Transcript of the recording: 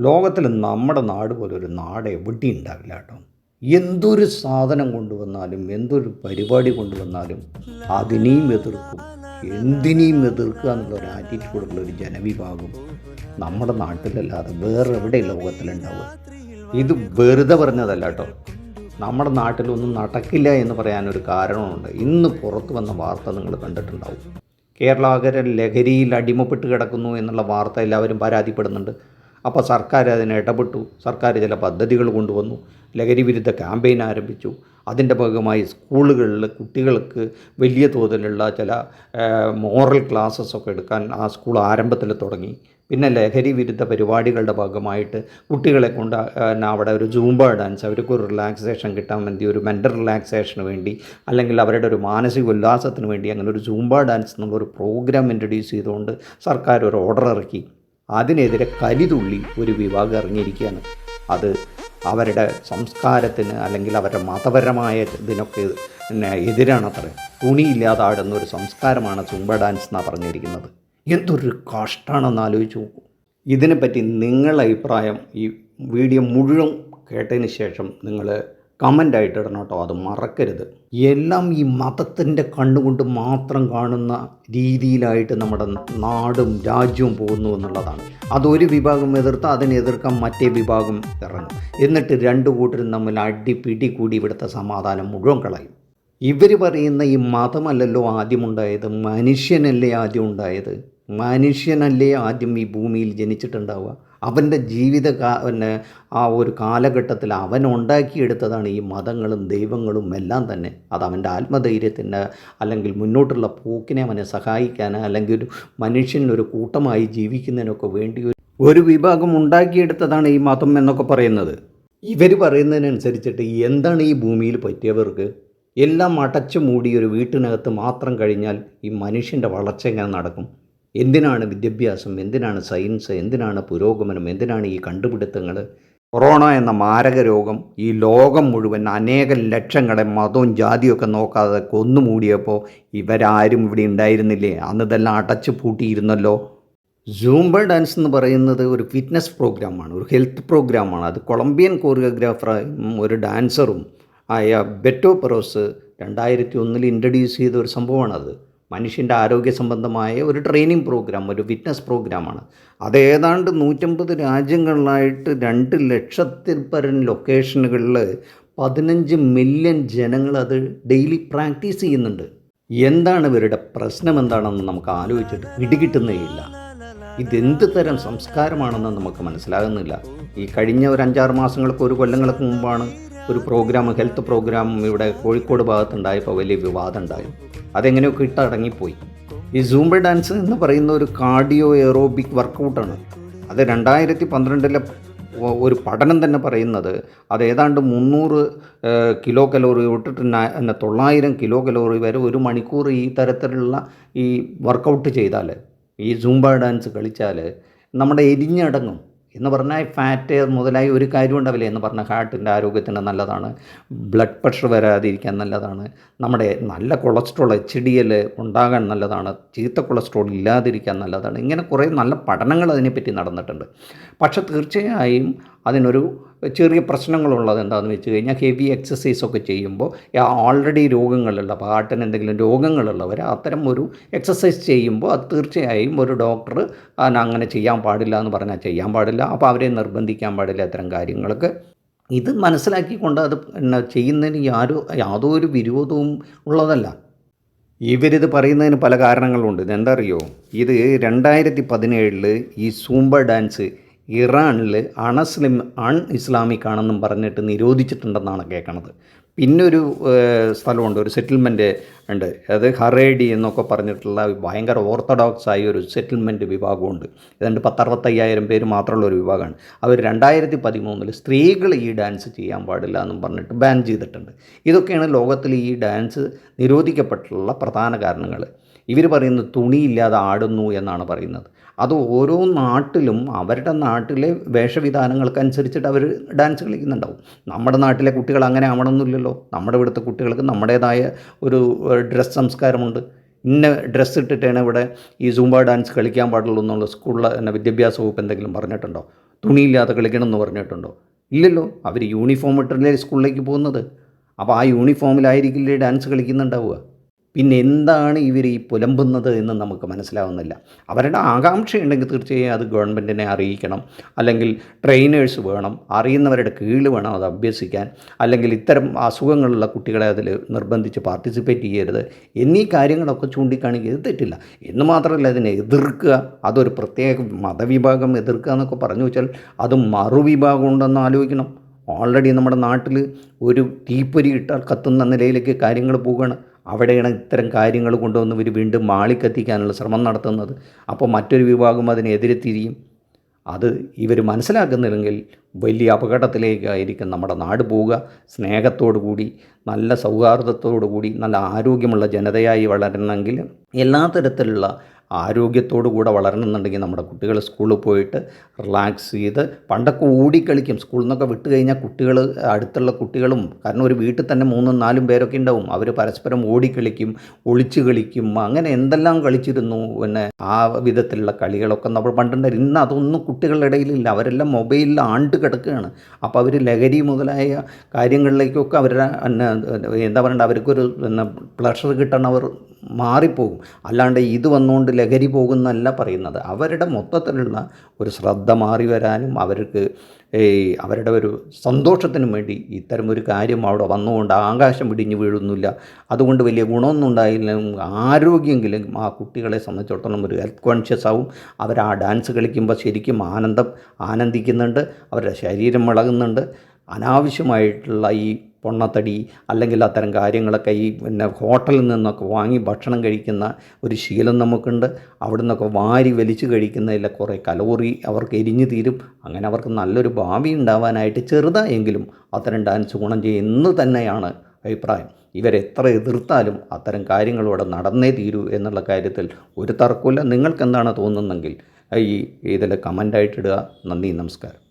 ലോകത്തിൽ നമ്മുടെ നാട് പോലെ ഒരു നാട് എവിടെയും ഉണ്ടാവില്ല കേട്ടോ. എന്തൊരു സാധനം കൊണ്ടുവന്നാലും എന്തൊരു പരിപാടി കൊണ്ടുവന്നാലും അതിനെയും എതിർക്കും. എന്തിനേയും എതിർക്കുക എന്നുള്ള ഒരു ആറ്റിറ്റ്യൂഡുള്ള ഒരു ജനവിഭാഗം നമ്മുടെ നാട്ടിലല്ലാതെ വേറെ എവിടെ ലോകത്തിലുണ്ടാവുക. ഇത് വെറുതെ പറഞ്ഞതല്ല കേട്ടോ. നമ്മുടെ നാട്ടിലൊന്നും നടക്കില്ല എന്ന് പറയാനൊരു കാരണമുണ്ട്. ഇന്ന് പുറത്തു വന്ന വാർത്ത നിങ്ങൾ കണ്ടിട്ടുണ്ടാവും. കേരളാകര ലഹരിയിൽ അടിമപ്പെട്ട് കിടക്കുന്നു എന്നുള്ള വാർത്ത എല്ലാവരും പരാതിപ്പെടുന്നുണ്ട്. അപ്പോൾ സർക്കാർ അതിനെ ഇടപെട്ടു. സർക്കാർ ചില പദ്ധതികൾ കൊണ്ടുവന്നു. ലഹരി വിരുദ്ധ ക്യാമ്പയിൻ ആരംഭിച്ചു. അതിന്റെ ഭാഗമായി സ്കൂളുകളിൽ കുട്ടികൾക്ക് വലിയ തോതിലുള്ള ചില മോറൽ ക്ലാസ്സസ് ഒക്കെ എടുക്കാൻ ആ സ്കൂൾ ആരംഭത്തിൽ തുടങ്ങി. പിന്നെ ലഹരി വിരുദ്ധ പരിപാടികളുടെ ഭാഗമായിട്ട് കുട്ടികളെ കൊണ്ട് അവിടെ ഒരു ജൂംബ ഡാൻസ് അവർക്ക് ഒരു റിലാക്സേഷൻ കിട്ടാൻ വേണ്ടി ഒരു മെന്റൽ റിലാക്സേഷന് വേണ്ടി അല്ലെങ്കിൽ അവരുടെ ഒരു മാനസിക ഉല്ലാസത്തിന് വേണ്ടി അങ്ങനെ ഒരു ജൂംബ ഡാൻസ് എന്നുള്ളൊരു പ്രോഗ്രാം ഇൻട്രൊഡ്യൂസ് ചെയ്തുകൊണ്ട് സർക്കാർ ഒരു ഓർഡർ ഇറക്കി. അതിനെതിരെ കലിതുള്ളി ഒരു വിഭാഗം ഇറങ്ങിയിരിക്കുകയാണ്. അത് അവരുടെ സംസ്കാരത്തിന് അല്ലെങ്കിൽ അവരുടെ മതപരമായ ഇതിനൊക്കെ എതിരാണ് അത്ര. തുണിയില്ലാതെ ആടുന്ന ഒരു സംസ്കാരമാണ് ചുംബ ഡാൻസ് എന്നാണ് പറഞ്ഞിരിക്കുന്നത്. എന്തൊരു കഷ്ടമാണെന്ന് ആലോചിച്ച് നോക്കൂ. ഇതിനെപ്പറ്റി നിങ്ങളുടെ അഭിപ്രായം ഈ വീഡിയോ മുഴുവൻ കേട്ടതിന് ശേഷം നിങ്ങൾ കമന്റായിട്ട് ഇടണം കേട്ടോ. അത് മറക്കരുത്. എല്ലാം ഈ മതത്തിന്റെ കണ്ണുകൊണ്ട് മാത്രം കാണുന്ന രീതിയിലായിട്ട് നമ്മുടെ നാടും രാജ്യവും പോകുന്നു എന്നുള്ളതാണ്. അതൊരു വിഭാഗം എതിർത്ത് അതിനെ എതിർക്കാൻ മറ്റേ വിഭാഗം ഇറങ്ങും. എന്നിട്ട് രണ്ട് കൂട്ടരും തമ്മിൽ അടിപിടി കൂടി ഇവിടുത്തെ സമാധാനം മുഴുവൻ കളയും. ഇവർ പറയുന്ന ഈ മതമല്ലല്ലോ ആദ്യമുണ്ടായത് മനുഷ്യനല്ലേ ആദ്യം ഉണ്ടായത്? മനുഷ്യനല്ലേ ആദ്യം ഈ ഭൂമിയിൽ ജനിച്ചിട്ടുണ്ടാവുക? അവന്റെ ജീവിത പിന്നെ ആ ഒരു കാലഘട്ടത്തിൽ അവൻ ഉണ്ടാക്കിയെടുത്തതാണ് ഈ മതങ്ങളും ദൈവങ്ങളും എല്ലാം തന്നെ. അത് അവന്റെ ആത്മധൈര്യത്തിന് അല്ലെങ്കിൽ മുന്നോട്ടുള്ള പോക്കിനെ അവനെ സഹായിക്കാൻ അല്ലെങ്കിൽ ഒരു മനുഷ്യനൊരു കൂട്ടമായി ജീവിക്കുന്നതിനൊക്കെ വേണ്ടി ഒരു വിഭാഗം ഉണ്ടാക്കിയെടുത്തതാണ് ഈ മതം എന്നൊക്കെ പറയുന്നത്. ഇവർ പറയുന്നതിനനുസരിച്ചിട്ട് എന്താണ് ഈ ഭൂമിയിൽ പറ്റിയവർക്ക്? എല്ലാം അടച്ചു മൂടി ഒരു വീട്ടിനകത്ത് മാത്രം കഴിഞ്ഞാൽ ഈ മനുഷ്യന്റെ വളർച്ച എങ്ങനെ നടക്കും? എന്തിനാണ് വിദ്യാഭ്യാസം? എന്തിനാണ് സയൻസ്? എന്തിനാണ് പുരോഗമനം? എന്തിനാണ് ഈ കണ്ടുപിടുത്തങ്ങൾ? കൊറോണ എന്ന മാരക രോഗം ഈ ലോകം മുഴുവൻ അനേകം ലക്ഷങ്ങളെ മതവും ജാതിയും ഒക്കെ നോക്കാതെ കൊന്നുമൂടിയപ്പോൾ ഇവരാരും ഇവിടെ ഉണ്ടായിരുന്നില്ലേ? അന്ന് ഇതെല്ലാം അടച്ചു പൂട്ടിയിരുന്നല്ലോ. സൂംബ ഡാൻസ് എന്ന് പറയുന്നത് ഒരു ഫിറ്റ്നസ് പ്രോഗ്രാമാണ് ഒരു ഹെൽത്ത് പ്രോഗ്രാമാണ് അത് കൊളംബിയൻ കോറിയോഗ്രാഫറും ഒരു ഡാൻസറും ആയ ബെറ്റോ പെറോസ് രണ്ടായിരത്തി ഒന്നിൽ ഇൻട്രൊഡ്യൂസ് ചെയ്ത ഒരു സംഭവമാണത്. മനുഷ്യന്റെ ആരോഗ്യ സംബന്ധമായ ഒരു ട്രെയിനിങ് പ്രോഗ്രാം ഒരു ഫിറ്റ്നസ് പ്രോഗ്രാമാണ്. അത് ഏതാണ്ട് നൂറ്റമ്പത് രാജ്യങ്ങളിലായിട്ട് രണ്ട് ലക്ഷത്തിൽ പരം ലൊക്കേഷനുകളിൽ പതിനഞ്ച് മില്യൺ ജനങ്ങൾ അത് ഡെയിലി പ്രാക്ടീസ് ചെയ്യുന്നുണ്ട്. എന്താണ് ഇവരുടെ പ്രശ്നം എന്താണെന്ന് നമുക്ക് ആലോചിച്ചിട്ട് പിടികിട്ടുന്നേയില്ല. ഇതെന്ത് തരം സംസ്കാരമാണെന്ന് നമുക്ക് മനസ്സിലാകുന്നില്ല. ഈ കഴിഞ്ഞ ഒരു അഞ്ചാറ് മാസങ്ങൾക്ക് ഒരു കൊല്ലങ്ങൾക്ക് മുമ്പാണ് ഒരു പ്രോഗ്രാം ഹെൽത്ത് പ്രോഗ്രാം ഇവിടെ കോഴിക്കോട് ഭാഗത്തുണ്ടായപ്പോൾ വലിയ വിവാദം ഉണ്ടായി അതെങ്ങനെയൊക്കെ ഇട്ടടങ്ങിപ്പോയി ഈ സൂംബ ഡാൻസ് എന്ന് പറയുന്ന ഒരു കാർഡിയോ എറോബിക് വർക്കൗട്ടാണ് അത് രണ്ടായിരത്തി പന്ത്രണ്ടിലെ ഒരു പഠനം തന്നെ പറയുന്നത് അത് ഏതാണ്ട് മുന്നൂറ് കിലോ കലോറി തൊട്ടിട്ട് തൊള്ളായിരം കിലോ കലോറി വരെ ഒരു മണിക്കൂർ ഈ തരത്തിലുള്ള ഈ വർക്കൗട്ട് ചെയ്താൽ ഈ സൂംബ ഡാൻസ് കളിച്ചാൽ നമ്മുടെ എരിഞ്ഞടങ്ങും. എന്ന് പറഞ്ഞാൽ ഫാറ്റ് മുതലായി ഒരു കാര്യം ഉണ്ടാവില്ല എന്ന് പറഞ്ഞാൽ ഹാർട്ടിന്റെ ആരോഗ്യത്തിന് നല്ലതാണ്. ബ്ലഡ് പ്രഷർ വരാതിരിക്കാൻ നല്ലതാണ്. നമ്മുടെ നല്ല കൊളസ്ട്രോൾ എച്ച് ഡി എൽ ഉണ്ടാകാൻ നല്ലതാണ്. ചീത്ത കൊളസ്ട്രോൾ ഇല്ലാതിരിക്കാൻ നല്ലതാണ്. ഇങ്ങനെ കുറേ നല്ല പഠനങ്ങൾ അതിനെപ്പറ്റി നടന്നിട്ടുണ്ട്. പക്ഷേ തീർച്ചയായും അതിനൊരു ചെറിയ പ്രശ്നങ്ങളുള്ളത് എന്താണെന്ന് വെച്ച് കഴിഞ്ഞാൽ ഹെവി എക്സസൈസ് ഒക്കെ ചെയ്യുമ്പോൾ ഓൾറെഡി രോഗങ്ങളുള്ള പാട്ടിന് എന്തെങ്കിലും രോഗങ്ങളുള്ളവർ അത്തരം ഒരു എക്സസൈസ് ചെയ്യുമ്പോൾ അത് തീർച്ചയായും ഒരു ഡോക്ടർ അങ്ങനെ ചെയ്യാൻ പാടില്ല എന്ന് പറഞ്ഞാൽ ചെയ്യാൻ പാടില്ല. അപ്പോൾ അവരെ നിർബന്ധിക്കാൻ പാടില്ല അത്തരം കാര്യങ്ങൾക്ക് ഇത് മനസ്സിലാക്കിക്കൊണ്ട് അത് ചെയ്യുന്നതിന് യാരോ യാതൊരു വിരോധവും ഉള്ളതല്ല. ഇവരിത് പറയുന്നതിന് പല കാരണങ്ങളുണ്ട്. ഇതെന്താ അറിയോ? ഇത് രണ്ടായിരത്തി പതിനേഴിൽ ഈ സൂംബ ഡാൻസ് ഇറാനിൽ അണസ്ലിം അൺ ഇസ്ലാമിക് ആണെന്നും പറഞ്ഞിട്ട് നിരോധിച്ചിട്ടുണ്ടെന്നാണ് കേൾക്കണത് പിന്നെ ഒരു സ്ഥലമുണ്ട് ഒരു സെറ്റിൽമെന്റ് ഉണ്ട്. അത് ഹറേഡി എന്നൊക്കെ പറഞ്ഞിട്ടുള്ള ഭയങ്കര ഓർത്തഡോക്സ് ആയ ഒരു സെറ്റിൽമെന്റ് വിഭാഗമുണ്ട്. ഏതാണ്ട് പത്തറുപത്തയ്യായിരം പേര് മാത്രമുള്ള ഒരു വിഭാഗമാണ്. അവർ രണ്ടായിരത്തി പതിമൂന്നിൽ സ്ത്രീകൾ ഈ ഡാൻസ് ചെയ്യാൻ പാടില്ല എന്നും പറഞ്ഞിട്ട് ബാൻ ചെയ്തിട്ടുണ്ട്. ഇതൊക്കെയാണ് ലോകത്തിൽ ഈ ഡാൻസ് നിരോധിക്കപ്പെട്ടിട്ടുള്ള പ്രധാന കാരണങ്ങൾ ഇവർ പറയുന്നത് തുണിയില്ലാതെ ആടുന്നു എന്നാണ് പറയുന്നത്. അത് ഓരോ നാട്ടിലും അവരുടെ നാട്ടിലെ വേഷവിധാനങ്ങൾക്കനുസരിച്ചിട്ട് അവർ ഡാൻസ് കളിക്കുന്നുണ്ടാവും. നമ്മുടെ നാട്ടിലെ കുട്ടികൾ അങ്ങനെ ആവണമെന്നില്ലല്ലോ നമ്മുടെ ഇവിടുത്തെ കുട്ടികൾക്ക് നമ്മുടേതായ ഒരു ഡ്രസ് സംസ്കാരമുണ്ട്. ഇന്ന ഡ്രസ്സ് ഇട്ടിട്ടാണ് ഇവിടെ ഈ സൂംബ ഡാൻസ് കളിക്കാൻ പാടുള്ളൂ എന്നുള്ള സ്കൂളിലെ തന്നെ വിദ്യാഭ്യാസ വകുപ്പ് എന്തെങ്കിലും പറഞ്ഞിട്ടുണ്ടോ? തുണിയില്ലാതെ കളിക്കണം എന്ന് പറഞ്ഞിട്ടുണ്ടോ? ഇല്ലല്ലോ. അവർ യൂണിഫോം ഇട്ടല്ലേ സ്കൂളിലേക്ക് പോകുന്നത്. അപ്പോൾ ആ യൂണിഫോമിലായിരിക്കില്ലേ ഡാൻസ് കളിക്കുന്നുണ്ടാവുക. പിന്നെ എന്താണ് ഇവർ ഈ പുലമ്പുന്നത് എന്ന് നമുക്ക് മനസ്സിലാവുന്നില്ല. അവരുടെ ആകാംക്ഷയുണ്ടെങ്കിൽ തീർച്ചയായും അത് ഗവൺമെന്റിനെ അറിയിക്കണം. അല്ലെങ്കിൽ ട്രെയിനേഴ്സ് വേണം അറിയുന്നവരുടെ കീഴിൽ വേണം അത് അഭ്യസിക്കാൻ. അല്ലെങ്കിൽ ഇത്തരം അസുഖങ്ങളുള്ള കുട്ടികളെ അതിൽ നിർബന്ധിച്ച് പാർട്ടിസിപ്പേറ്റ് ചെയ്യരുത്. എന്നീ കാര്യങ്ങളൊക്കെ ചൂണ്ടിക്കാണിക്കുക ഇത് തെറ്റില്ല. എന്ന് മാത്രമല്ല അതിനെ എതിർക്കുക. അതൊരു പ്രത്യേക മതവിഭാഗം എതിർക്കുക എന്നൊക്കെ പറഞ്ഞു വെച്ചാൽ അത് മറുവിഭാഗം ഉണ്ടെന്ന് ആലോചിക്കണം. ഓൾറെഡി നമ്മുടെ നാട്ടിൽ ഒരു തീപ്പൊരി ഇട്ടാൽ കത്തുന്ന നിലയിലേക്ക് കാര്യങ്ങൾ പോവുകയാണ്. അവിടെയാണ് ഇത്തരം കാര്യങ്ങൾ കൊണ്ടുവന്ന് ഇവർ വീണ്ടും മാളിക്കെത്തിക്കാനുള്ള ശ്രമം നടത്തുന്നത്. അപ്പോൾ മറ്റൊരു വിഭാഗം അതിനെതിരെ തിരിയും. അത് ഇവർ മനസ്സിലാക്കുന്നില്ലെങ്കിൽ വലിയ അപകടത്തിലേക്കായിരിക്കും നമ്മുടെ നാട് പോവുക. സ്നേഹത്തോടു കൂടി നല്ല സൗഹാർദ്ദത്തോടു കൂടി നല്ല ആരോഗ്യമുള്ള ജനതയായി വളരണമെങ്കിൽ എല്ലാ തരത്തിലുള്ള ആരോഗ്യത്തോടു കൂടെ വളരണമെന്നുണ്ടെങ്കിൽ നമ്മുടെ കുട്ടികൾ സ്കൂളിൽ പോയിട്ട് റിലാക്സ് ചെയ്ത് പണ്ടൊക്കെ ഓടിക്കളിക്കും സ്കൂളിൽ നിന്നൊക്കെ വിട്ട് കഴിഞ്ഞാൽ കുട്ടികൾ അടുത്തുള്ള കുട്ടികളും കാരണം ഒരു വീട്ടിൽ തന്നെ മൂന്നും നാലും പേരൊക്കെ ഉണ്ടാവും. അവർ പരസ്പരം ഓടിക്കളിക്കും ഒളിച്ച് കളിക്കും അങ്ങനെ എന്തെല്ലാം കളിച്ചിരുന്നു. പിന്നെ ആ വിധത്തിലുള്ള കളികളൊക്കെ നമ്മൾ പണ്ടുണ്ടായിരുന്നു. ഇന്ന് അതൊന്നും കുട്ടികളുടെ ഇടയിലില്ല. അവരെല്ലാം മൊബൈലിൽ ആണ്ട് കിടക്കുകയാണ്. അപ്പോൾ അവർ ലഹരി മുതലായ കാര്യങ്ങളിലേക്കൊക്കെ അവരുടെ എന്താ പറയണ്ട അവർക്കൊരു പ്ലഷർ കിട്ടണവർ മാറിപ്പോകും. അല്ലാണ്ട് ഇത് വന്നുകൊണ്ട് ലഹരി പോകുന്നല്ല പറയുന്നത്. അവരുടെ മൊത്തത്തിലുള്ള ഒരു ശ്രദ്ധ മാറി വരാനും അവർക്ക് അവരുടെ ഒരു സന്തോഷത്തിനും വേണ്ടി ഇത്തരം ഒരു കാര്യം അവിടെ വന്നുകൊണ്ട് ആകാശം ഇടിഞ്ഞു വീഴുന്നില്ല. അതുകൊണ്ട് വലിയ ഗുണമൊന്നും ഉണ്ടായില്ലെങ്കിലും ആരോഗ്യമെങ്കിലും ആ കുട്ടികളെ സംബന്ധിച്ചിടത്തോളം ഒരു ഹെൽത്ത് കോൺഷ്യസ് ആവും. അവർ ആ ഡാൻസ് കളിക്കുമ്പോൾ ശരിക്കും ആനന്ദം ആനന്ദിക്കുന്നുണ്ട്. അവരുടെ ശരീരം വിളകുന്നുണ്ട് അനാവശ്യമായിട്ടുള്ള ഈ പൊണ്ണത്തടി അല്ലെങ്കിൽ അത്തരം കാര്യങ്ങളൊക്കെ ഈ പിന്നെ ഹോട്ടലിൽ നിന്നൊക്കെ വാങ്ങി ഭക്ഷണം കഴിക്കുന്ന ഒരു ശീലം നമുക്കുണ്ട്. അവിടെ നിന്നൊക്കെ വാരി വലിച്ചു കഴിക്കുന്നതിലെ കുറേ കലോറി അവർക്ക് എരിഞ്ഞു തീരും. അങ്ങനെ അവർക്ക് നല്ലൊരു ഭാവി ഉണ്ടാവാനായിട്ട് ചെറുതായെങ്കിലും അത്തരം ഡാൻസ് ഗുണം ചെയ്യുന്നു തന്നെയാണ് അഭിപ്രായം. ഇവരെത്ര എതിർത്താലും അത്തരം കാര്യങ്ങളിവിടെ നടന്നേ തീരൂ എന്നുള്ള കാര്യത്തിൽ ഒരു തർക്കമില്ല നിങ്ങൾക്ക് എന്താണ് തോന്നുന്നതെങ്കിൽ ഈ ഇതിൽ കമന്റായിട്ടിടുക നന്ദി നമസ്കാരം.